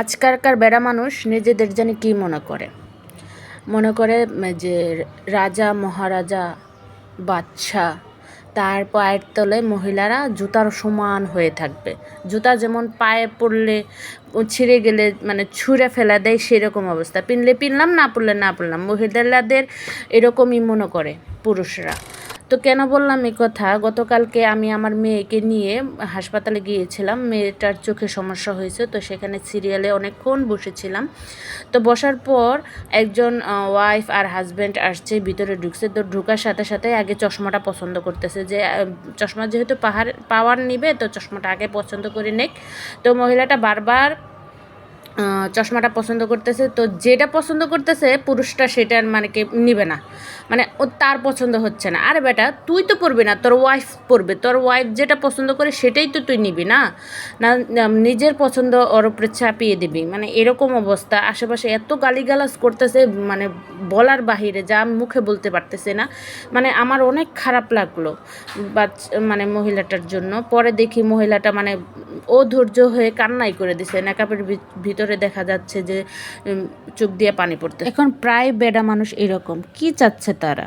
আজকালকার বেড়া মানুষ নিজেদের জানি কী মনে করে? মনে করে যে রাজা, মহারাজা বাদশা তার পায়ের তলে মহিলারা জুতার সমান হয়ে থাকবে। জুতা যেমন পায়ে পড়লে ছিঁড়ে গেলে মানে ছুঁড়ে ফেলা দেয়, সেরকম অবস্থা। পিনলে পিনলাম, না পড়লে না পড়লাম। মহিলাদের এরকমই মনে করে পুরুষরা। তো কেন বললাম এই কথা? গতকালকে আমি আমার মেয়েকে নিয়ে হাসপাতালে গিয়েছিলাম। মেয়েটার চোখে সমস্যা হয়েছে, তো সেখানে সিরিয়ালে অনেকক্ষণ বসেছিলাম। তো বসার পর একজন ওয়াইফ আর হাজব্যান্ড আসছে, ভিতরে ঢুকছে। তো ঢুকার সাথে সাথে আগে চশমাটা পছন্দ করতেছে যে চশমা যেহেতু পাহাড়, পাওয়ার নিবে, তো চশমাটা আগে পছন্দ করে নেক। তো মহিলাটা বারবার চশমাটা পছন্দ করতেছে, তো যেটা পছন্দ করতেছে, পুরুষটা সেটা মানে কে নিবে না। মানে ও তার পছন্দ হচ্ছে না। আরে বেটা, তুই তো পড়বি না, তোর ওয়াইফ পরবে। তোর ওয়াইফ যেটা পছন্দ করে সেটাই তো তুই নিবি না না, নিজের পছন্দ ওর উপরে চাপিয়ে দিবি। মানে এরকম অবস্থা। আশেপাশে এত গালিগালাজ করতেছে মানে বলার বাহিরে যা মুখে বলতে পারতেছে না। মানে আমার অনেক খারাপ লাগল, বাচ্চা মানে মহিলাটার জন্য। পরে দেখি মহিলাটা মানে ও ধৈর্য হয়ে কান্নাই করে দিছে। নাকাপের ভিতরে দেখা যাচ্ছে যে চোখ দিয়ে পানি পড়তে এখন প্রায় বেডা মানুষ এরকম। কি চাচ্ছে তারা?